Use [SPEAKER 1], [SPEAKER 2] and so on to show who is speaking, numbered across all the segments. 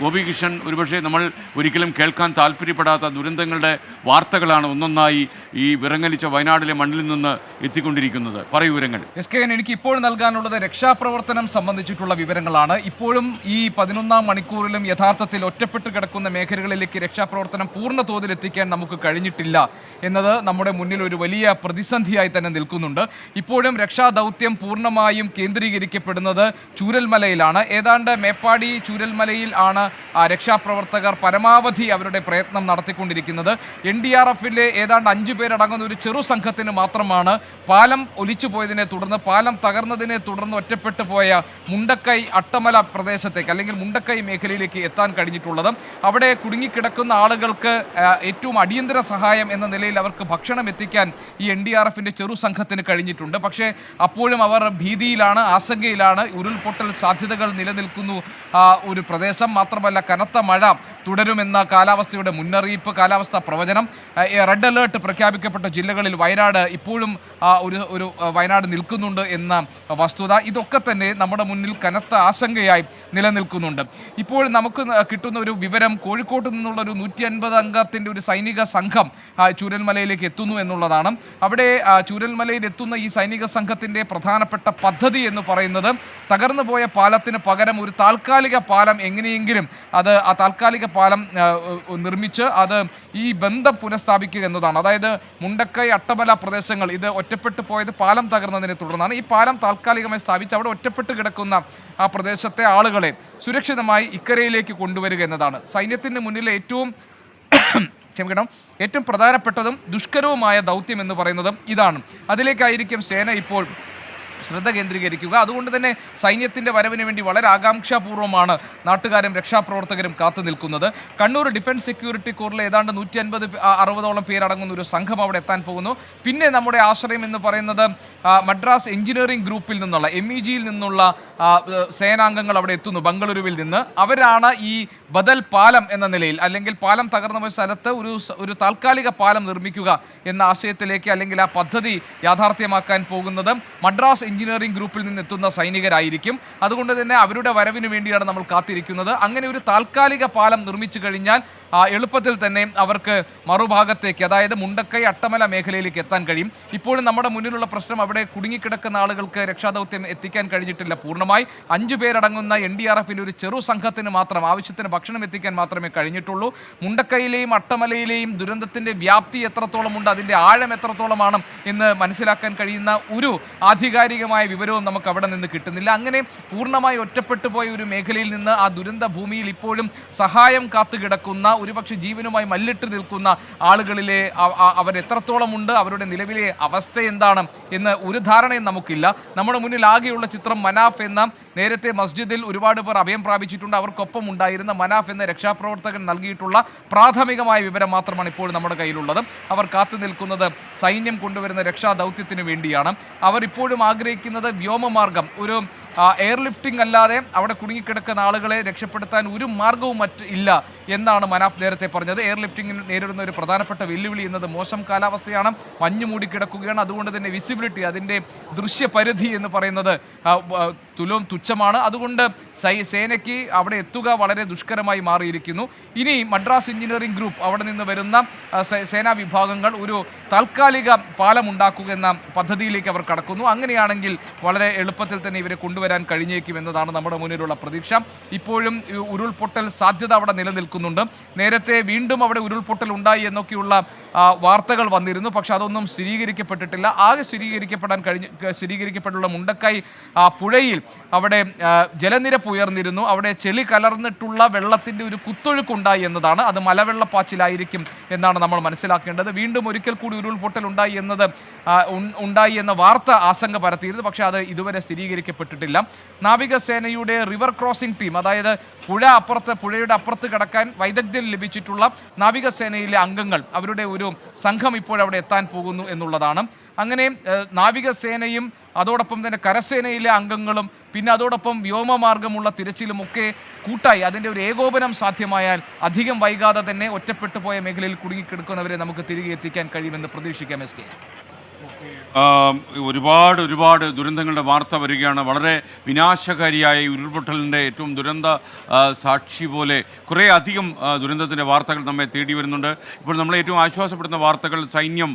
[SPEAKER 1] ഗോപികൃഷ്ണൻ ഒരുപക്ഷെ നമ്മൾ ഒരിക്കലും കേൾക്കാൻ താല്പര്യപ്പെടാത്ത ദുരന്തങ്ങളുടെ വാർത്തകളാണ് ഒന്നൊന്നായി ഈ വിറങ്ങലിച്ച വയനാടിലെ മണ്ണിൽ നിന്ന് എത്തിക്കൊണ്ടിരിക്കുന്നത്. പറയൂ വിവരങ്ങൾ.
[SPEAKER 2] എസ് കെ എനിക്ക് ഇപ്പോൾ നൽകാനുള്ളത് രക്ഷാപ്രവർത്തനം സംബന്ധിച്ചിട്ടുള്ള വിവരങ്ങളാണ്. ഇപ്പോഴും ഈ പതിനൊന്നാം മണിക്കൂറിലും യഥാർത്ഥത്തിൽ ഒറ്റപ്പെട്ട് കിടക്കുന്ന മേഖലകളിലേക്ക് രക്ഷാപ്രവർത്തനം പൂർണ തോതിൽ എത്തിക്കാൻ നമുക്ക് കഴിഞ്ഞിട്ടില്ല എന്നത് നമ്മുടെ മുന്നിൽ ഒരു വലിയ പ്രതിസന്ധിയായി തന്നെ നിൽക്കുന്നുണ്ട്. ഇപ്പോഴും രക്ഷാദൗത്യം പൂർണമായും കേന്ദ്രീകരിക്കപ്പെടുന്നത് ചൂരൽമലയിലാണ്. ഏതാണ്ട് മേപ്പാടി ചൂരൽമലയിൽ ആണ് രക്ഷാപ്രവർത്തകർ പരമാവധി അവരുടെ പ്രയത്നം നടത്തിക്കൊണ്ടിരിക്കുന്നത്. എൻ ഡി ആർ എഫിലെ ഏതാണ്ട് അഞ്ചു പേരടങ്ങുന്ന ഒരു ചെറു സംഘത്തിന് മാത്രമാണ് പാലം ഒലിച്ചു പോയതിനെ തുടർന്ന് പാലം തകർന്നതിനെ തുടർന്ന് ഒറ്റപ്പെട്ടു പോയ മുണ്ടക്കൈ അട്ടമല പ്രദേശത്തേക്ക് അല്ലെങ്കിൽ മുണ്ടക്കൈ മേഖലയിലേക്ക് എത്താൻ കഴിഞ്ഞിട്ടുള്ളത്. അവിടെ കുടുങ്ങിക്കിടക്കുന്ന ആളുകൾക്ക് ഏറ്റവും അടിയന്തര സഹായം എന്ന നിലയിൽ അവർക്ക് ഭക്ഷണം എത്തിക്കാൻ ഈ എൻ ഡി ആർ എഫിന്റെ ചെറു സംഘത്തിന് കഴിഞ്ഞിട്ടുണ്ട്. പക്ഷേ അപ്പോഴും അവർ ഭീതിയിലാണ് ആശങ്കയിലാണ്. ഉരുൾപൊട്ടൽ സാധ്യതകൾ നിലനിൽക്കുന്നു ഒരു പ്രദേശം. മാത്രമല്ല കനത്ത മഴ തുടരുമെന്ന കാലാവസ്ഥയുടെ മുന്നറിയിപ്പ് കാലാവസ്ഥാ പ്രവചനം റെഡ് അലേർട്ട് പ്രഖ്യാപിക്കപ്പെട്ട ജില്ലകളിൽ വയനാട് ഇപ്പോഴും ഒരു ഒരു വയനാട് നിൽക്കുന്നുണ്ട് എന്ന വസ്തുത. ഇതൊക്കെ തന്നെ നമ്മുടെ മുന്നിൽ കനത്ത ആശങ്കയായി നിലനിൽക്കുന്നുണ്ട്. ഇപ്പോൾ നമുക്ക് കിട്ടുന്ന ഒരു വിവരം കോഴിക്കോട്ട് നിന്നുള്ള ഒരു നൂറ്റി അൻപത് അംഗത്തിന്റെ ഒരു സൈനിക സംഘം ചൂരൽമലയിലേക്ക് എത്തുന്നു എന്നുള്ളതാണ്. അവിടെ ചൂരൽമലയിൽ എത്തുന്ന ഈ സൈനിക സംഘത്തിന്റെ പ്രധാനപ്പെട്ട പദ്ധതി എന്ന് പറയുന്നത് തകർന്നു പോയ പാലത്തിന് പകരം ഒരു താൽക്കാലിക പാലം എങ്ങനെയെങ്കിലും അത് ആ താൽക്കാലിക പാലം നിർമ്മിച്ച് അത് ഈ ബന്ധം പുനഃസ്ഥാപിക്കുക എന്നതാണ്. അതായത് മുണ്ടക്കൈ അട്ടമല പ്രദേശങ്ങൾ. ഇത് ഒറ്റപ്പെട്ടു പോയത് പാലം തകർന്നതിനെ തുടർന്നാണ്. ഈ പാലം താൽക്കാലികമായി സ്ഥാപിച്ച് അവിടെ ഒറ്റപ്പെട്ട് കിടക്കുന്ന ആ പ്രദേശത്തെ ആളുകളെ സുരക്ഷിതമായി ഇക്കരയിലേക്ക് കൊണ്ടുവരിക എന്നതാണ്. സൈന്യത്തിന് മുന്നിൽ ഏറ്റവും ക്ഷമിക്കണം. ഏറ്റവും പ്രധാനപ്പെട്ടതും ദുഷ്കരവുമായ ദൗത്യം എന്ന് പറയുന്നതും ഇതാണ്. അതിലേക്കായിരിക്കും സേന ഇപ്പോൾ ശ്രദ്ധ കേന്ദ്രീകരിക്കുക. അതുകൊണ്ട് തന്നെ സൈന്യത്തിന്റെ വരവിന് വേണ്ടി വളരെ ആകാംക്ഷാപൂർവമാണ് നാട്ടുകാരും രക്ഷാപ്രവർത്തകരും കാത്തു നിൽക്കുന്നത്. കണ്ണൂർ ഡിഫൻസ് സെക്യൂരിറ്റി കോറിലെ ഏതാണ്ട് നൂറ്റി അൻപത് അറുപതോളം പേരടങ്ങുന്ന ഒരു സംഘം അവിടെ എത്താൻ പോകുന്നു. പിന്നെ നമ്മുടെ ആശ്രയം എന്ന് പറയുന്നത് മദ്രാസ് എഞ്ചിനീയറിംഗ് ഗ്രൂപ്പിൽ നിന്നുള്ള എം ഇ ജിയിൽ നിന്നുള്ള സേനാംഗങ്ങൾ അവിടെ എത്തുന്നു ബംഗളൂരുവിൽ നിന്ന്. അവരാണ് ഈ ബദൽ പാലം എന്ന നിലയിൽ അല്ലെങ്കിൽ പാലം തകർന്ന ഒരു സ്ഥലത്ത് ഒരു ഒരു താൽക്കാലിക പാലം നിർമ്മിക്കുക എന്ന ആശയത്തിലേക്ക് അല്ലെങ്കിൽ ആ പദ്ധതി യാഥാർത്ഥ്യമാക്കാൻ പോകുന്നത് മദ്രാസ് എഞ്ചിനീയറിംഗ് ഗ്രൂപ്പിൽ നിന്ന് എത്തുന്ന സൈനികരായിരിക്കും. അതുകൊണ്ട് തന്നെ അവരുടെ വരവിന് വേണ്ടിയാണ് നമ്മൾ കാത്തിരിക്കുന്നത്. അങ്ങനെ ഒരു താൽക്കാലിക പാലം നിർമ്മിച്ചു കഴിഞ്ഞാൽ എളുപ്പത്തിൽ തന്നെ അവർക്ക് മറുഭാഗത്തേക്ക് അതായത് മുണ്ടക്കൈ അട്ടമല മേഖലയിലേക്ക് എത്താൻ കഴിയും. ഇപ്പോഴും നമ്മുടെ മുന്നിലുള്ള പ്രശ്നം അവിടെ കുടുങ്ങിക്കിടക്കുന്ന ആളുകൾക്ക് രക്ഷാദൗത്യം എത്തിക്കാൻ കഴിഞ്ഞിട്ടില്ല. പൂർണമായി അഞ്ചു പേരടങ്ങുന്ന എൻ ഡി ആർ എഫിന്റെ ഒരു ചെറു സംഘത്തിന് മാത്രം ആവശ്യത്തിന് ഭക്ഷണം എത്തിക്കാൻ മാത്രമേ കഴിഞ്ഞിട്ടുള്ളൂ. മുണ്ടക്കൈയിലെയും അട്ടമലയിലെയും ദുരന്തത്തിന്റെ വ്യാപ്തി എത്രത്തോളമുണ്ട് അതിന്റെ ആഴം എത്രത്തോളമാണ് എന്ന് മനസ്സിലാക്കാൻ കഴിയുന്ന ഒരു ആധികാരികമായ വിവരവും നമുക്ക് അവിടെ നിന്ന് കിട്ടുന്നില്ല. അങ്ങനെ പൂർണമായി ഒറ്റപ്പെട്ടു പോയ ഒരു മേഖലയിൽ നിന്ന് ആ ദുരന്ത ഭൂമിയിൽ ഇപ്പോഴും സഹായം കാത്തു കിടക്കുന്ന ഒരുപക്ഷെ ജീവനുമായി മല്ലിട്ട് നിൽക്കുന്ന ആളുകളിലെ അ- അ- അവർ എത്രത്തോളം ഉണ്ട് അവരുടെ നിലവിലെ അവസ്ഥ എന്താണ് എന്ന് ഒരു ധാരണയും നമുക്കില്ല. നമ്മുടെ മുന്നിൽ ആകെയുള്ള ചിത്രം മനാഫ് എന്ന നേരത്തെ മസ്ജിദിൽ ഒരുപാട് പേർ അഭയം പ്രാപിച്ചിട്ടുണ്ട്. അവർക്കൊപ്പം ഉണ്ടായിരുന്ന മനാഫ് എന്ന രക്ഷാപ്രവർത്തകൻ നൽകിയിട്ടുള്ള പ്രാഥമികമായ വിവരം മാത്രമാണ് ഇപ്പോൾ നമ്മുടെ കയ്യിലുള്ളത്. അവർ കാത്തു നിൽക്കുന്നത് സൈന്യം കൊണ്ടുവരുന്ന രക്ഷാ ദൗത്യത്തിന് വേണ്ടിയാണ്. അവർ ഇപ്പോഴും ആഗ്രഹിക്കുന്നത് വ്യോമമാർഗം. ഒരു എയർ എയർലിഫ്റ്റിംഗ് അല്ലാതെ അവിടെ കുടുങ്ങിക്കിടക്കുന്ന ആളുകളെ രക്ഷപ്പെടുത്താൻ ഒരു മാർഗവും മറ്റ് ഇല്ല. എന്നാണ് മനാഫ് നേരത്തെ പറഞ്ഞത്. എയർലിഫ്റ്റിംഗിന് നേരിടുന്ന ഒരു പ്രധാനപ്പെട്ട വെല്ലുവിളി എന്നത് മോശം കാലാവസ്ഥയാണ്. മഞ്ഞ് മൂടിക്കിടക്കുകയാണ് അതുകൊണ്ട് തന്നെ വിസിബിലിറ്റി അതിന്റെ ദൃശ്യപരിധി എന്ന് പറയുന്നത് തുലവും തുച്ഛമാണ്. അതുകൊണ്ട് സേനയ്ക്ക് അവിടെ എത്തുക വളരെ ദുഷ്കരമായി മാറിയിരിക്കുന്നു. ഇനി മദ്രാസ് എഞ്ചിനീയറിംഗ് ഗ്രൂപ്പ് അവിടെ നിന്ന് വരുന്ന സേനാ വിഭാഗങ്ങൾ ഒരു താൽക്കാലിക പാലം ഉണ്ടാക്കുക എന്ന പദ്ധതിയിലേക്ക് അവർ കടക്കുന്നു. അങ്ങനെയാണെങ്കിൽ വളരെ എളുപ്പത്തിൽ തന്നെ ഇവരെ കൊണ്ടുവരാൻ കഴിഞ്ഞേക്കും എന്നതാണ് നമ്മുടെ മുന്നിലുള്ള പ്രതീക്ഷ. ഇപ്പോഴും ഉരുൾപൊട്ടൽ സാധ്യത അവിടെ നിലനിൽക്കുന്നുണ്ട് നേരത്തെ വീണ്ടും അവിടെ ഉരുൾപൊട്ടൽ ഉണ്ടായി എന്നൊക്കെയുള്ള വാർത്തകൾ വന്നിരുന്നു. പക്ഷെ അതൊന്നും സ്ഥിരീകരിക്കപ്പെട്ടിട്ടില്ല. ആകെ സ്ഥിരീകരിക്കപ്പെടാൻ കഴിഞ്ഞ സ്ഥിരീകരിക്കപ്പെട്ടുള്ള മുണ്ടക്കൈ ആ, പുഴയിൽ അവിടെ ജലനിരപ്പ് ഉയർന്നിരുന്നു. അവിടെ ചെളി കലർന്നിട്ടുള്ള വെള്ളത്തിന്റെ ഒരു കുത്തൊഴുക്കുണ്ടായി എന്നതാണ്. അത് മലവെള്ളപ്പാച്ചിലായിരിക്കും എന്നാണ് നമ്മൾ മനസ്സിലാക്കേണ്ടത്. വീണ്ടും ഒരിക്കൽ കൂടി ഉരുൾപൊട്ടൽ ഉണ്ടായി എന്നത് ഉണ്ടായി എന്ന വാർത്ത ആശങ്ക പരത്തിയിരുന്നു. പക്ഷേ അത് ഇതുവരെ സ്ഥിരീകരിക്കപ്പെട്ടിട്ടില്ല. നാവികസേനയുടെ റിവർ ക്രോസിംഗ് ടീം അതായത് പുഴ അപ്പുറത്ത് പുഴയുടെ അപ്പുറത്ത് കിടക്കാൻ വൈദഗ്ധ്യം ലഭിച്ചിട്ടുള്ള നാവികസേനയിലെ അംഗങ്ങൾ അവരുടെ ഒരു സംഘം ഇപ്പോൾ അവിടെ എത്താൻ പോകുന്നു എന്നുള്ളതാണ്. അങ്ങനെ നാവികസേനയും അതോടൊപ്പം തന്നെ കരസേനയിലെ അംഗങ്ങളും പിന്നെ അതോടൊപ്പം വ്യോമമാർഗമുള്ള തിരച്ചിലും ഒക്കെ കൂട്ടായി. അതിന്റെ ഒരു ഏകോപനം സാധ്യമായാൽ അധികം വൈകാതെ തന്നെ ഒറ്റപ്പെട്ടു പോയ മേഖലയിൽ കുടുങ്ങിക്കിടക്കുന്നവരെ നമുക്ക് തിരികെ എത്തിക്കാൻ കഴിയുമെന്ന് പ്രതീക്ഷിക്കാം എസ് കെ.
[SPEAKER 1] ഒരുപാട് ഒരുപാട് ദുരന്തങ്ങളുടെ വാർത്ത വരികയാണ്. വളരെ വിനാശകാരിയായ ഉരുൾപൊട്ടലിന്റെ ഏറ്റവും ദുരന്ത സാക്ഷി പോലെ കുറേ അധികം ദുരന്തത്തിന്റെ വാർത്തകൾ നമ്മെ തേടി വരുന്നുണ്ട്. ഇപ്പോൾ നമ്മളെ ഏറ്റവും ആശ്വാസപ്പെടുന്ന വാർത്തകൾ സൈന്യം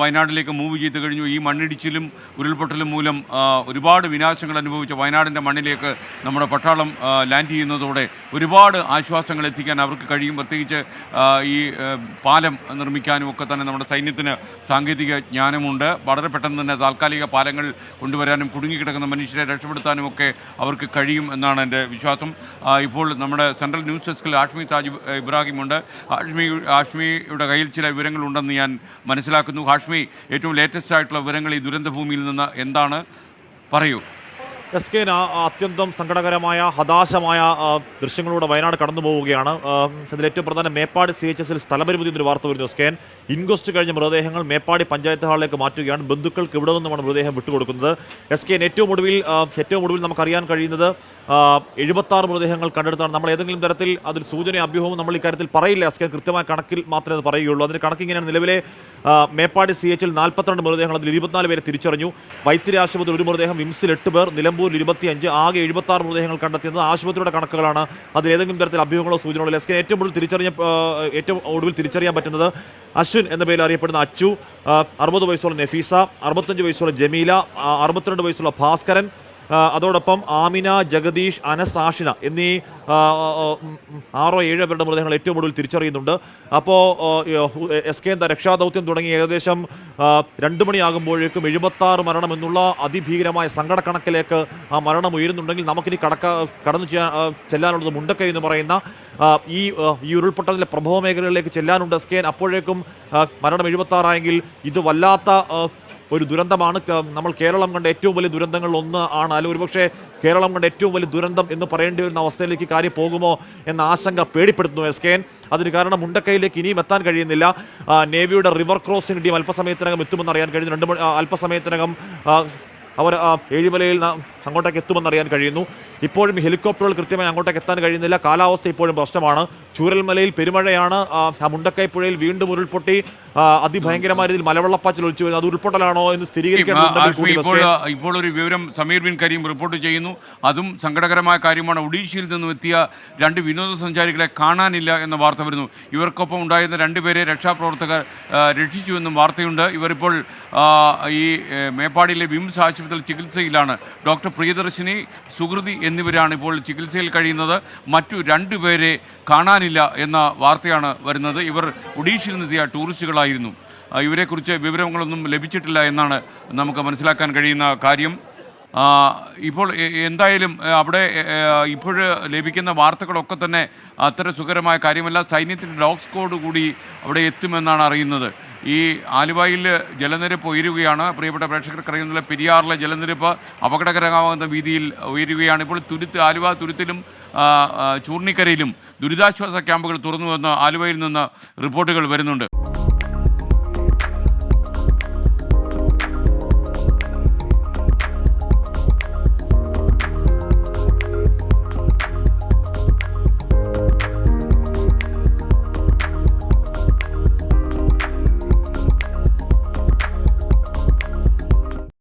[SPEAKER 1] വയനാട്ടിലേക്ക് മൂവ് ചെയ്ത് കഴിഞ്ഞു. ഈ മണ്ണിടിച്ചിലും ഉരുൾപൊട്ടലും മൂലം ഒരുപാട് വിനാശങ്ങൾ അനുഭവിച്ച വയനാടിന്റെ മണ്ണിലേക്ക് നമ്മുടെ പട്ടാളം ലാൻഡ് ചെയ്യുന്നതോടെ ഒരുപാട് ആശ്വാസങ്ങൾ എത്തിക്കാൻ അവർക്ക് കഴിയും. പ്രത്യേകിച്ച് ഈ പാലം നിർമ്മിക്കാനും ഒക്കെ തന്നെ നമ്മുടെ സൈന്യത്തിന് സാങ്കേതിക ജ്ഞാനമുണ്ട്. വളരെ പെട്ടെന്ന് തന്നെ താൽക്കാലിക പാലങ്ങൾ കൊണ്ടുവരാനും കുടുങ്ങിക്കിടക്കുന്ന മനുഷ്യരെ രക്ഷപ്പെടുത്താനും ഒക്കെ അവർക്ക് കഴിയും എന്നാണ് എന്റെ വിശ്വാസം. ഇപ്പോൾ നമ്മുടെ സെൻട്രൽ ന്യൂസ് ഡെസ്കിൽ ആഷ്മി താജ് ഇബ്രാഹിമുണ്ട്. ആഷ്മി ആഷ്മിയുടെ കയ്യിൽ ചില വിവരങ്ങളുണ്ടെന്ന് ഞാൻ മനസ്സിലാക്കുന്നു. ഹാഷ്മി ഏറ്റവും ലേറ്റസ്റ്റ് ആയിട്ടുള്ള വിവരങ്ങൾ ഈ ദുരന്തഭൂമിയിൽ നിന്ന് എന്താണ്? പറയൂ.
[SPEAKER 3] എസ് കെ അത്യന്തം സങ്കടകരമായ ഹതാശമായ ദൃശ്യങ്ങളിലൂടെ വയനാട് കടന്നു പോവുകയാണ്. അതിൽ ഏറ്റവും പ്രധാന മേപ്പാടി സി എച്ച് എസിൽ സ്ഥലപരിമിതി എന്നൊരു വാർത്ത വരുന്നു എസ് കെ ഇൻക്വസ്റ്റ് കഴിഞ്ഞ മൃതദേഹങ്ങൾ മേപ്പാടി പഞ്ചായത്ത് ഹാളിലേക്ക് മാറ്റുകയാണ്. ബന്ധുക്കൾക്ക് ഇവിടെ നിന്നുമാണ് മൃതദേഹം വിട്ടുകൊടുക്കുന്നത്. എസ് കെ ഏറ്റവും ഒടുവിൽ ഏറ്റവും ഒടുവിൽ നമുക്കറിയാൻ കഴിയുന്നത് എഴുപത്തി ആറ് മൃതദേഹങ്ങൾ കണ്ടെടുത്താണ്. നമ്മൾ ഏതെങ്കിലും തരത്തിൽ അതിൽ സൂചന അഭ്യൂഹവും നമ്മൾ ഇക്കാര്യത്തിൽ പറയില്ല എസ് കെ കൃത്യമായ കണക്കിൽ മാത്രമേ അത് പറയുകയുള്ളൂ. അതിന് കണക്ക് ഇങ്ങനെയാണ്. നിലവിലെ മേപ്പാടി സി എച്ചിൽ നാൽപ്പത്തിരണ്ട് മൃതദേഹങ്ങൾ അതിൽ ഇരുപത്തിനാല് പേരെ തിരിച്ചറിഞ്ഞു. വൈത്തിരി ആശുപത്രി ഒരു മൃതദേഹം വിംസിൽ എട്ട് പേർ നിലമ്പൂരിൽ ഇരുപത്തിയഞ്ച് ആകെ എഴുപത്തി ആറ് മൃതദേഹങ്ങൾ കണ്ടെത്തിയത് ആശുപത്രിയുടെ കണക്കുകളാണ്. അതിൽ ഏതെങ്കിലും തരത്തിൽ അഭ്യൂഹങ്ങളോ സൂചനകളോ ലെസ്കിന് ഏറ്റവും കൂടുതൽ തിരിച്ചറിഞ്ഞ ഏറ്റവും ഒടുവിൽ തിരിച്ചറിയാൻ പറ്റുന്നത് അശ്വിൻ എന്ന പേരിൽ അറിയപ്പെടുന്ന അച്ചു അറുപത് വയസ്സുള്ള നഫീസ അറുപത്തഞ്ച് വയസ്സുള്ള ജമീല അറുപത്തിരണ്ട് വയസ്സുള്ള ഭാസ്കരൻ അതോടൊപ്പം ആമിന ജഗദീഷ് അനസ് ആഷിന എന്നീ ആറോ ഏഴോ പേരുടെ മൃതദേഹങ്ങൾ ഏറ്റവും ഒടുവിൽ തിരിച്ചറിയുന്നുണ്ട്. അപ്പോൾ എസ് കെ എന്താ രക്ഷാദൗത്യം തുടങ്ങി ഏകദേശം രണ്ട് മണിയാകുമ്പോഴേക്കും എഴുപത്തി ആറ് മരണം എന്നുള്ള അതിഭീകരമായ സങ്കടക്കണക്കിലേക്ക് ആ മരണം ഉയരുന്നുണ്ടെങ്കിൽ നമുക്കിനി കടക്ക കടന്നു ചെയ്യാൻ ചെല്ലാനുള്ളത് മുണ്ടക്കൈ എന്ന് പറയുന്ന ഈ ഈ ഉരുൾപൊട്ടലിലെ പ്രഭവ മേഖലകളിലേക്ക് ചെല്ലാനുണ്ട് എസ് കെ അപ്പോഴേക്കും മരണം എഴുപത്തി ആറായെങ്കിൽ ഇത് വല്ലാത്ത ഒരു ദുരന്തമാണ്. നമ്മൾ കേരളം കണ്ട ഏറ്റവും വലിയ ദുരന്തങ്ങളിൽ ഒന്ന് ആണ്. ഒരുപക്ഷെ കേരളം കണ്ട ഏറ്റവും വലിയ ദുരന്തം എന്ന് പറയേണ്ടി വരുന്ന അവസ്ഥയിലേക്ക് കാര്യം പോകുമോ എന്ന ആശങ്ക പേടിപ്പെടുത്തുന്നു എസ് കെ എൻ. അതിന് കാരണം മുണ്ടക്കൈയിലേക്ക് ഇനിയും എത്താൻ കഴിയുന്നില്ല. നേവിയുടെ റിവർ ക്രോസിംഗ് ടീം അല്പസമയത്തിനകം എത്തുമെന്ന് അറിയാൻ കഴിഞ്ഞു രണ്ട് അല്പസമയത്തിനകം അവർ ഏഴിമലയിൽ അങ്ങോട്ടേക്ക് എത്തുമെന്ന് അറിയാൻ കഴിയുന്നു. ഇപ്പോഴും ഹെലികോപ്റ്ററുകൾ കൃത്യമായി അങ്ങോട്ടേക്ക് എത്താൻ കഴിയുന്നില്ല. കാലാവസ്ഥ ഇപ്പോഴും പ്രശ്നമാണ്. ചൂരൽമലയിൽ പെരുമഴയാണ്. മുണ്ടക്കൈ പുഴയിൽ വീണ്ടും ഉരുൾപൊട്ടി. അതിഭയങ്കരമായ രീതിയിൽ മലവെള്ളപ്പാച്ചിൽ ഒഴിച്ചു വരുന്നത് അത് ഉരുൾപൊട്ടലാണോ എന്ന് കൂടി
[SPEAKER 1] ഇപ്പോൾ ഒരു വിവരം സമീർ ബിൻ കരീം റിപ്പോർട്ട് ചെയ്യുന്നു. അതും സങ്കടകരമായ കാര്യമാണ്. ഒഡീഷയിൽ നിന്നും എത്തിയ രണ്ട് വിനോദസഞ്ചാരികളെ കാണാനില്ല എന്ന വാർത്ത വരുന്നു. ഇവർക്കൊപ്പം ഉണ്ടായിരുന്ന രണ്ടുപേരെ രക്ഷാപ്രവർത്തകർ രക്ഷിച്ചു എന്നും വാർത്തയുണ്ട്. ഇവരിപ്പോൾ ഈ മേപ്പാടിയിലെ വിംസ് ആശുപത്രിയിൽ ചികിത്സയിലാണ്. ഡോക്ടർ പ്രിയദർശിനി സുഹൃതി എന്നിവരാണ് ഇപ്പോൾ ചികിത്സയിൽ കഴിയുന്നത്. മറ്റു രണ്ടുപേരെ കാണാനില്ല എന്ന വാർത്തയാണ് വരുന്നത്. ഇവർ ഒഡീഷയിൽ നിന്നെത്തിയ ടൂറിസ്റ്റുകളായിരുന്നു. ഇവരെക്കുറിച്ച് വിവരങ്ങളൊന്നും ലഭിച്ചിട്ടില്ല എന്നാണ് നമുക്ക് മനസ്സിലാക്കാൻ കഴിയുന്ന കാര്യം. ഇപ്പോൾ എന്തായാലും അവിടെ ഇപ്പോൾ ലഭിക്കുന്ന വാർത്തകളൊക്കെ തന്നെ അത്ര സുഖകരമായ കാര്യമല്ല. സൈന്യത്തിന്റെ ഡോഗ് സ്ക്വാഡ് കൂടി അവിടെ എത്തുമെന്നാണ് അറിയുന്നത്. ഈ ആലുവയിൽ ജലനിരപ്പ് ഉയരുകയാണ്. പ്രിയപ്പെട്ട പ്രേക്ഷകർ അറിയുന്ന പെരിയാറിലെ ജലനിരപ്പ് അപകടകരമാകുന്ന വീതിയിൽ ഉയരുകയാണ്. ഇപ്പോൾ തുരുത്ത് ആലുവ തുരുത്തിലും ചൂർണിക്കരയിലും ദുരിതാശ്വാസ ക്യാമ്പുകൾ തുറന്നുവെന്ന് ആലുവയിൽ നിന്ന് റിപ്പോർട്ടുകൾ വരുന്നുണ്ട്.